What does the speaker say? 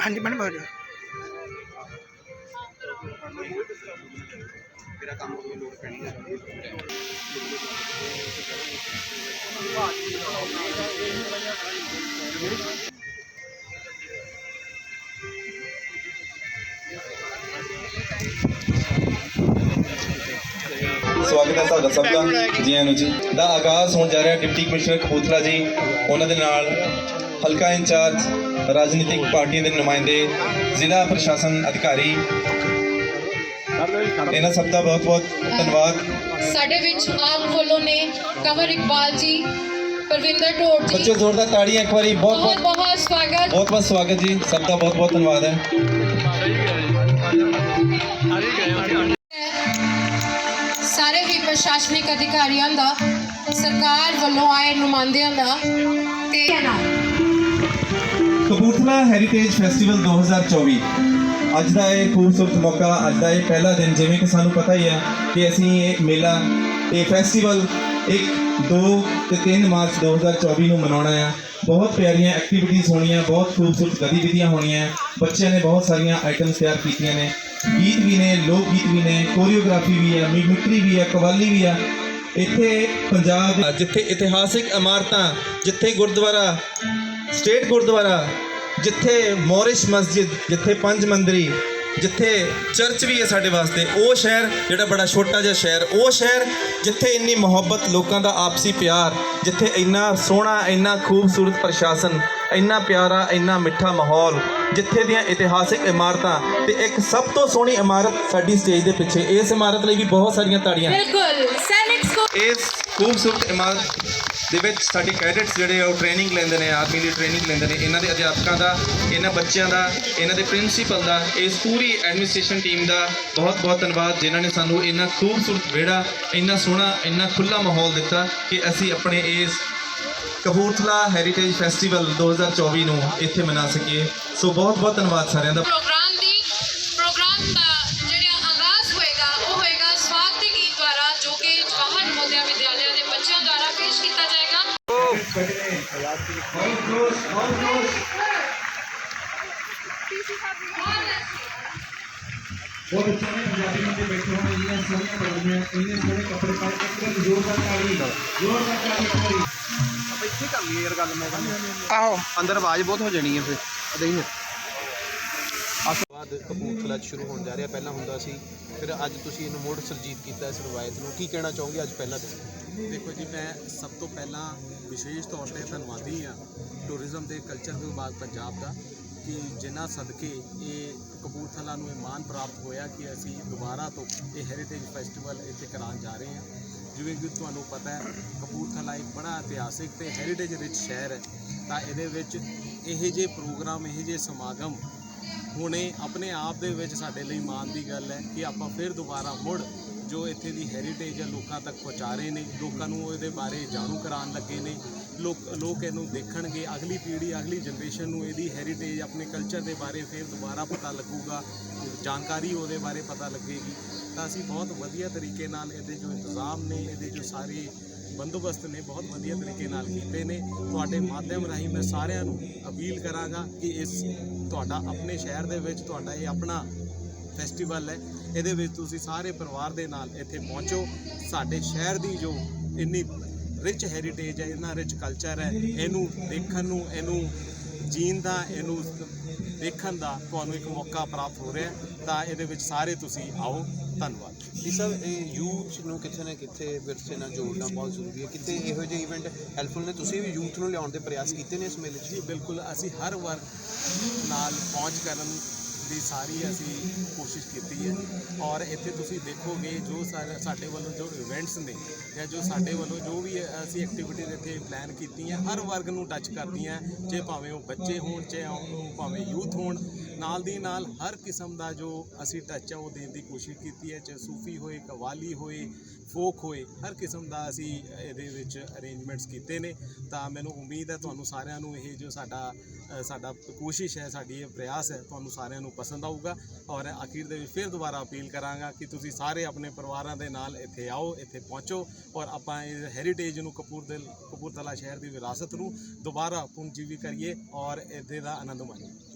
ਹਾਂਜੀ, ਮੈਡਮ ਆ ਸਵਾਗਤ ਹੈ ਤੁਹਾਡਾ ਸਭ ਦਾ, ਜੀ ਆਇਆਂ ਜੀ। ਦਾ ਆਗਾਜ਼ ਹੋਣ ਜਾ ਰਿਹਾ ਡਿਪਟੀ ਕਮਿਸ਼ਨਰ ਕਪੂਰਥਲਾ ਜੀ। ਉਹਨਾਂ ਦੇ ਨਾਲ ਹਲਕਾ ਇੰਚਾਰਜ ਰਾਜਨੀਤਿਕ ਪਾਰਟੀਆਂ ਦੇ ਨੁਮਾਇੰਦੇ ਜ਼ਿਲ੍ਹਾ ਪ੍ਰਸ਼ਾਸਨ ਅਧਿਕਾਰੀ। ਇਹਨਾਂ ਸਭ ਦਾ ਬਹੁਤ ਬਹੁਤ ਧੰਨਵਾਦ। ਸਾਡੇ ਵਿੱਚ ਆਪ ਫੋਲੋ ਨੇ ਕੰਵਰ ਇਕਬਾਲ ਜੀ ਪਰਵਿੰਦਰ ਢੋੜ ਜੀ ਬੱਚੋ ਜ਼ੋਰਦਾਰ ਤਾੜੀਆਂ ਇੱਕ ਵਾਰੀ ਬਹੁਤ ਬਹੁਤ ਬਹੁਤ ਬਹੁਤ ਸਵਾਗਤ। ਬਹੁਤ ਬਹੁਤ ਸਵਾਗਤ ਜੀ ਸਭ ਦਾ ਬਹੁਤ ਬਹੁਤ ਧੰਨਵਾਦ ਹੈ। ਸਾਰੇ ਹੀ ਪ੍ਰਸ਼ਾਸਨਿਕ ਅਧਿਕਾਰੀਆਂ ਦਾ ਸਰਕਾਰ ਵੱਲੋਂ ਆਏ ਨੁਮਾਇੰਦਿਆਂ ਦਾ ਤੇ ਕਪੂਰਥਲਾ ਹੈਰੀਟੇਜ ਫੈਸਟੀਵਲ 2024 ਅੱਜ ਦਾ ਇਹ ਖੂਬਸੂਰਤ ਮੌਕਾ, ਅੱਜ ਦਾ ਇਹ ਪਹਿਲਾ ਦਿਨ, ਜਿਵੇਂ ਕਿ ਸਾਨੂੰ ਪਤਾ ਹੀ ਹੈ ਕਿ ਅਸੀਂ ਇਹ ਮੇਲਾ, ਇਹ ਫੈਸਟੀਵਲ 1 2 ਤੇ 3 ਮਾਰਚ 2024 ਨੂੰ ਮਨਾਉਣਾ ਹੈ ਬਹੁਤ ਪਿਆਰੀਆਂ ਐਕਟੀਵਿਟੀਜ਼ ਹੋਣੀਆਂ, ਬਹੁਤ ਖੂਬਸੂਰਤ ਗਤੀਵਿਧੀਆਂ ਹੋਣੀਆਂ। ਬੱਚਿਆਂ ਨੇ ਬਹੁਤ ਸਾਰੀਆਂ ਆਈਟਮਸ ਤਿਆਰ ਕੀਤੀਆਂ ਨੇ। ਗੀਤ ਵੀ ਨੇ, ਲੋਕ ਗੀਤ ਵੀ ਨੇ ਕੋਰੀਓਗ੍ਰਾਫੀ ਵੀ ਹੈ ਮਿਮਿਕਰੀ ਵੀ ਹੈ ਕਵਾਲੀ ਵੀ ਹੈ ਇੱਥੇ ਪੰਜਾਬ ਜਿੱਥੇ ਇਤਿਹਾਸਿਕ ਇਮਾਰਤਾਂ, ਜਿੱਥੇ ਗੁਰਦੁਆਰਾ, ਸਟੇਟ ਗੁਰਦੁਆਰਾ, ਜਿੱਥੇ ਮੋਰਿਸ਼ ਮਸਜਿਦ, ਜਿੱਥੇ ਪੰਜ ਮੰਦਰੀ, ਜਿੱਥੇ ਚਰਚ ਵੀ ਹੈ ਸਾਡੇ ਵਾਸਤੇ, ਉਹ ਸ਼ਹਿਰ ਜਿਹੜਾ ਬੜਾ ਛੋਟਾ ਜਿਹਾ ਸ਼ਹਿਰ, ਉਹ ਸ਼ਹਿਰ ਜਿੱਥੇ ਇੰਨੀ ਮੁਹੱਬਤ ਲੋਕਾਂ ਦਾ ਆਪਸੀ ਪਿਆਰ, ਜਿੱਥੇ ਇੰਨਾ ਸੋਹਣਾ, ਇੰਨਾ ਖੂਬਸੂਰਤ ਪ੍ਰਸ਼ਾਸਨ ਇੰਨਾ ਪਿਆਰਾ ਇੰਨਾ ਮਿੱਠਾ ਮਾਹੌਲ ਜਿੱਥੇ ਦੀਆਂ ਇਤਿਹਾਸਿਕ ਇਮਾਰਤਾਂ ਤੇ ਇੱਕ ਸਭ ਤੋਂ ਸੋਹਣੀ ਇਮਾਰਤ ਸਾਡੀ ਸਟੇਜ ਦੇ ਪਿੱਛੇ। ਇਸ ਇਮਾਰਤ ਲਈ ਵੀ ਬਹੁਤ ਸਾਰੀਆਂ ਤਾੜੀਆਂ। ਬਿਲਕੁਲ। ਸੈਨਿਕ ਸਕੂਲ ਇਸ ਖੂਬਸੂਰਤ ਇਮਾਰਤ ਦੇ ਵਿੱਚ ਸਾਡੇ ਕੈਡਟਸ ਜਿਹੜੇ ਆ ਉਹ ਟ੍ਰੇਨਿੰਗ ਲੈਂਦੇ ਨੇ ਆਰਮੀ ਦੀ ਟ੍ਰੇਨਿੰਗ ਲੈਂਦੇ ਨੇ। ਇਹਨਾਂ ਦੇ ਅਧਿਆਪਕਾਂ ਦਾ ਇਹਨਾਂ ਬੱਚਿਆਂ ਦਾ ਇਹਨਾਂ ਦੇ ਪ੍ਰਿੰਸੀਪਲ ਦਾ ਇਸ ਪੂਰੀ ਐਡਮਿਨਿਸਟ੍ਰੇਸ਼ਨ ਟੀਮ ਦਾ ਬਹੁਤ ਬਹੁਤ ਧੰਨਵਾਦ ਜਿਨ੍ਹਾਂ ਨੇ ਸਾਨੂੰ ਇੰਨਾ ਖੂਬਸੂਰਤ ਵਿਹੜਾ ਇੰਨਾ ਸੋਹਣਾ ਇੰਨਾ ਖੁੱਲਾ ਮਾਹੌਲ ਦਿੱਤਾ ਕਿ ਅਸੀਂ ਆਪਣੇ ਇਸ ਕਪੂਰਥਲਾ ਹੈਰੀਟੇਜ ਫੈਸਟੀਵਲ 2024 ਨੂੰ ਇੱਥੇ ਮਨਾ ਸਕੀਏ। ਸੋ ਬਹੁਤ ਬਹੁਤ ਧੰਨਵਾਦ ਸਾਰਿਆਂ ਦਾ। ਪ੍ਰੋਗਰਾਮ ਦੀ ਪ੍ਰੋਗਰਾਮ ਦਾ ਜਿਹੜਾ ਆਗਾਜ਼ ਹੋਏਗਾ ਉਹ ਹੋਏਗਾ ਸਵਾਗਤ ਦੇ ਗੀਤ ਦੁਆਰਾ ਜੋ ਕਿ ਜਵਾਹਰ ਨਵੋਦਿਆ ਵਿਦਿਆਲਿਆ ਦੇ ਬੱਚਿਆਂ ਦੁਆਰਾ ਪੇਸ਼ ਕੀਤਾ ਜਾਏਗਾ। ਉਹ ਬੱਚਿਆਂ ਨੇ ਪੰਜਾਬੀ ਮੰਦੇ ਬੈਠੇ ਹੋਣੇ ਇੰਨੀਆਂ ਸੋਹਣੀਆਂ ਲੱਗਦੀਆਂ ਇੰਨੇ ਸੋਹਣੇ ਕੱਪੜੇ ਪਾ ਕੇ ਇੱਕ ਜ਼ੋਰਦਾਰ ਤਾੜੀ ਜ਼ੋਰਦਾਰ ਤਾੜੀ ਇੱਕ ਵਾਰੀ ਆਪਾਂ ਇੱਥੇ ਕਰ ਲਈਏ ਯਾਰ ਗੱਲ ਮੈਂ ਆਹੋ। ਅੰਦਰ ਆਵਾਜ਼ ਬਹੁਤ ਹੋ ਜਾਣੀ ਹੈ ਫਿਰ ਅਦੇ ਹੀ ਬਾਅਦ ਕਪੂਰਥਲਾ 'ਚ ਸ਼ੁਰੂ ਹੋਣ ਜਾ ਰਿਹਾ। ਪਹਿਲਾਂ ਹੁੰਦਾ ਸੀ ਫਿਰ ਅੱਜ ਤੁਸੀਂ ਇਹਨੂੰ ਮੁੜ ਸਰਜੀਤ ਕੀਤਾ ਇਸ ਰਵਾਇਤ ਨੂੰ। ਕੀ ਕਹਿਣਾ ਚਾਹੋਗੇ ਅੱਜ ਪਹਿਲਾਂ ਤੇ ਦੇਖੋ ਜੀ ਮੈਂ ਸਭ ਤੋਂ ਪਹਿਲਾਂ ਵਿਸ਼ੇਸ਼ ਤੌਰ ਤੇ ਧੰਨਵਾਦੀ ਹਾਂ ਟੂਰਿਜ਼ਮ ਤੇ ਕਲਚਰ ਵਿਭਾਗ ਪੰਜਾਬ ਦਾ ਕਿ ਜਿਨ੍ਹਾਂ ਸਦਕੇ ਇਹ ਕਪੂਰਥਲਾ ਨੂੰ ਇਹ ਮਾਣ ਪ੍ਰਾਪਤ ਹੋਇਆ ਕਿ ਅਸੀਂ ਦੁਬਾਰਾ ਤੋਂ ਇਹ ਹੈਰੀਟੇਜ ਫੈਸਟੀਵਲ ਇੱਥੇ ਕਰਾਉਣ ਜਾ ਰਹੇ ਹਾਂ। ਜਿਵੇਂ ਕਿ ਤੁਹਾਨੂੰ ਪਤਾ ਹੈ, ਕਪੂਰਥਲਾ ਇੱਕ ਬੜਾ ਇਤਿਹਾਸਿਕ ਤੇ ਹੈਰੀਟੇਜ ਰਿਚ ਸ਼ਹਿਰ ਹੈ। ਤਾਂ ਇਹਦੇ ਵਿੱਚ ਇਹੋ ਜਿਹੇ ਪ੍ਰੋਗਰਾਮ, ਇਹੋ ਜਿਹੇ ਸਮਾਗਮ ਹੁਣੇ ਆਪਣੇ ਆਪ ਦੇ ਵਿੱਚ ਸਾਡੇ ਲਈ ਮਾਣ ਦੀ ਗੱਲ ਹੈ ਕਿ ਆਪਾਂ ਫਿਰ ਦੁਬਾਰਾ ਮੁੜ ਜੋ ਇੱਥੇ ਦੀ ਹੈਰੀਟੇਜ ਹੈ ਲੋਕਾਂ ਤੱਕ ਪਹੁੰਚਾ ਰਹੇ ਨੇ, ਲੋਕਾਂ ਨੂੰ ਇਹਦੇ ਬਾਰੇ ਜਾਣੂ ਕਰਾਉਣ ਲੱਗੇ ਨੇ। ਲੋਕ ਲੋਕ ਇਹਨੂੰ ਦੇਖਣਗੇ, ਅਗਲੀ ਪੀੜ੍ਹੀ, ਅਗਲੀ ਜਨਰੇਸ਼ਨ ਨੂੰ ਇਹਦੀ ਹੈਰੀਟੇਜ ਆਪਣੇ ਕਲਚਰ ਦੇ ਬਾਰੇ ਫਿਰ ਦੁਬਾਰਾ ਪਤਾ ਲੱਗੂਗਾ, ਜਾਣਕਾਰੀ ਉਹਦੇ ਬਾਰੇ ਪਤਾ ਲੱਗੇਗੀ। ਤਾਂ ਅਸੀਂ ਬਹੁਤ ਵਧੀਆ ਤਰੀਕੇ ਨਾਲ ਇਹਦੇ ਜੋ ਇੰਤਜ਼ਾਮ ਨੇ, ਇਹਦੇ ਜੋ ਸਾਰੇ ਬੰਦੋਬਸਤ ਨੇ, ਬਹੁਤ ਵਧੀਆ ਤਰੀਕੇ ਨਾਲ ਕੀਤੇ ਨੇ। ਤੁਹਾਡੇ ਮਾਧਿਅਮ ਰਾਹੀਂ ਮੈਂ ਸਾਰਿਆਂ ਨੂੰ ਅਪੀਲ ਕਰਾਂਗਾ ਕਿ ਇਸ ਤੁਹਾਡਾ, ਆਪਣੇ ਸ਼ਹਿਰ ਦੇ ਵਿੱਚ ਤੁਹਾਡਾ ਇਹ ਆਪਣਾ ਫੈਸਟੀਵਲ ਹੈ। ਇਹਦੇ ਵਿੱਚ ਤੁਸੀਂ ਸਾਰੇ ਪਰਿਵਾਰ ਦੇ ਨਾਲ ਇੱਥੇ ਪਹੁੰਚੋ। ਸਾਡੇ ਸ਼ਹਿਰ ਦੀ ਜੋ ਇੰਨੀ ਰਿਚ ਹੈਰੀਟੇਜ ਹੈ ਇੰਨਾ ਰਿਚ ਕਲਚਰ ਹੈ ਇਹਨੂੰ ਦੇਖਣ ਨੂੰ ਇਹਨੂੰ ਜੀਣ ਦਾ ਇਹਨੂੰ ਦੇਖਣ ਦਾ ਤੁਹਾਨੂੰ ਇੱਕ ਮੌਕਾ ਪ੍ਰਾਪਤ ਹੋ ਰਿਹਾ। ਤਾਂ ਇਹਦੇ ਵਿੱਚ ਸਾਰੇ ਤੁਸੀਂ ਆਓ। ਧੰਨਵਾਦ। ਜੀ ਸਰ ਇਹ ਯੂਥ ਨੂੰ ਕਿੱਥੇ ਨਾ ਕਿੱਥੇ ਵਿਰਸੇ ਨਾਲ ਜੋੜਨਾ ਬਹੁਤ ਜ਼ਰੂਰੀ ਹੈ। ਕਿਤੇ ਇਹੋ ਜਿਹੇ ਇਵੈਂਟ ਹੈਲਪਫੁਲ ਨੇ? ਤੁਸੀਂ ਵੀ ਯੂਥ ਨੂੰ ਲਿਆਉਣ ਦੇ ਪ੍ਰਯਾਸ ਕੀਤੇ ਨੇ ਇਸ ਮੇਲੇ 'ਚ? ਬਿਲਕੁਲ। ਅਸੀਂ ਹਰ ਵਰਗ ਨਾਲ ਪਹੁੰਚ ਕਰਨ ਦੀ ਸਾਰੀ ਅਸੀਂ ਕੋਸ਼ਿਸ਼ ਕੀਤੀ ਹੈ। ਔਰ ਇੱਥੇ ਤੁਸੀਂ ਦੇਖੋਗੇ ਜੋ ਸਾਡੇ ਵੱਲੋਂ ਜੋ ਇਵੈਂਟਸ ਨੇ ਜਾਂ ਜੋ ਸਾਡੇ ਵੱਲੋਂ ਜੋ ਵੀ ਅਸੀਂ ਐਕਟੀਵਿਟੀਜ਼ ਇੱਥੇ ਪਲਾਨ ਕੀਤੀਆਂ, ਹਰ ਵਰਗ ਨੂੰ ਟੱਚ ਕਰਦੀਆਂ, ਜੇ ਭਾਵੇਂ ਉਹ ਬੱਚੇ ਹੋਣ, ਚਾਹੇ ਉਹ ਭਾਵੇਂ ਯੂਥ ਹੋਣ। ਨਾਲ ਦੀ ਨਾਲ ਹਰ ਕਿਸਮ ਦਾ ਜੋ ਅਸੀਂ ਟੱਚ ਹੈ ਉਹ ਦੇਣ ਦੀ ਕੋਸ਼ਿਸ਼ ਕੀਤੀ ਹੈ, ਚਾਹੇ ਸੂਫੀ ਹੋਏ, ਕਵਾਲੀ ਹੋਏ, ਫੋਕ ਹੋਏ, ਹਰ ਕਿਸਮ ਦਾ ਅਸੀਂ ਇਹਦੇ ਵਿੱਚ ਅਰੇਂਜਮੈਂਟਸ ਕੀਤੇ ਨੇ। ਤਾਂ ਮੈਨੂੰ ਉਮੀਦ ਹੈ ਤੁਹਾਨੂੰ ਸਾਰਿਆਂ ਨੂੰ ਇਹ ਜੋ ਸਾਡਾ ਸਾਡਾ ਕੋਸ਼ਿਸ਼ ਹੈ, ਸਾਡੀ ਇਹ ਪ੍ਰਯਾਸ ਹੈ, ਤੁਹਾਨੂੰ ਸਾਰਿਆਂ ਨੂੰ ਪਸੰਦ ਆਊਗਾ। ਔਰ ਅਖੀਰ ਦੇ ਵਿੱਚ ਫਿਰ ਦੁਬਾਰਾ ਅਪੀਲ ਕਰਾਂਗਾ ਕਿ ਤੁਸੀਂ ਸਾਰੇ ਆਪਣੇ ਪਰਿਵਾਰਾਂ ਦੇ ਨਾਲ ਇੱਥੇ ਆਓ, ਇੱਥੇ ਪਹੁੰਚੋ ਔਰ ਆਪਾਂ ਇਹ ਹੈਰੀਟੇਜ ਨੂੰ ਕਪੂਰਦਲ ਕਪੂਰਥਲਾ ਸ਼ਹਿਰ ਦੀ ਵਿਰਾਸਤ ਨੂੰ ਦੁਬਾਰਾ ਪੁਨਜੀਵੀ ਕਰੀਏ ਔਰ ਇਹਦੇ ਦਾ ਆਨੰਦ ਮਾਣੀਏ।